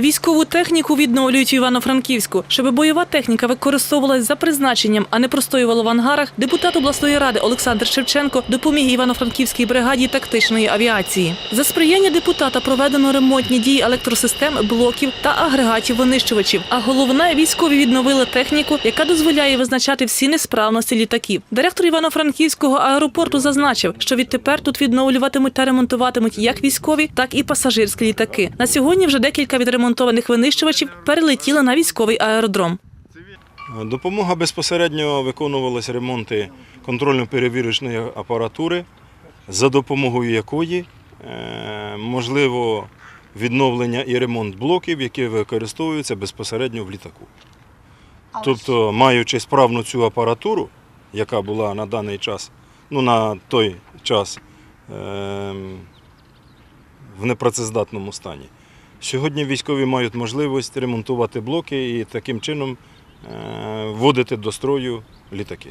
Військову техніку відновлюють в Івано-Франківську. Щоб бойова техніка використовувалась за призначенням, а не простоювала в ангарах, депутат обласної ради Олександр Шевченко допоміг Івано-Франківській бригаді тактичної авіації. За сприяння депутата проведено ремонтні дії електросистем, блоків та агрегатів винищувачів. А головне, військові відновили техніку, яка дозволяє визначати всі несправності літаків. Директор Івано-Франківського аеропорту зазначив, що відтепер тут відновлюватимуть та ремонтуватимуть як військові, так і пасажирські літаки. На сьогодні вже декілька відремонтованих винищувачів перелетіли на військовий аеродром. Допомога безпосередньо виконувалися ремонти контрольно-перевірочної апаратури, за допомогою якої е, можливо відновлення і ремонт блоків, які використовуються безпосередньо в літаку. Тобто, маючи справну цю апаратуру, яка була на даний час, ну на той час ем, в непрацездатному стані. Сьогодні військові мають можливість ремонтувати блоки і таким чином е, вводити до строю літаки.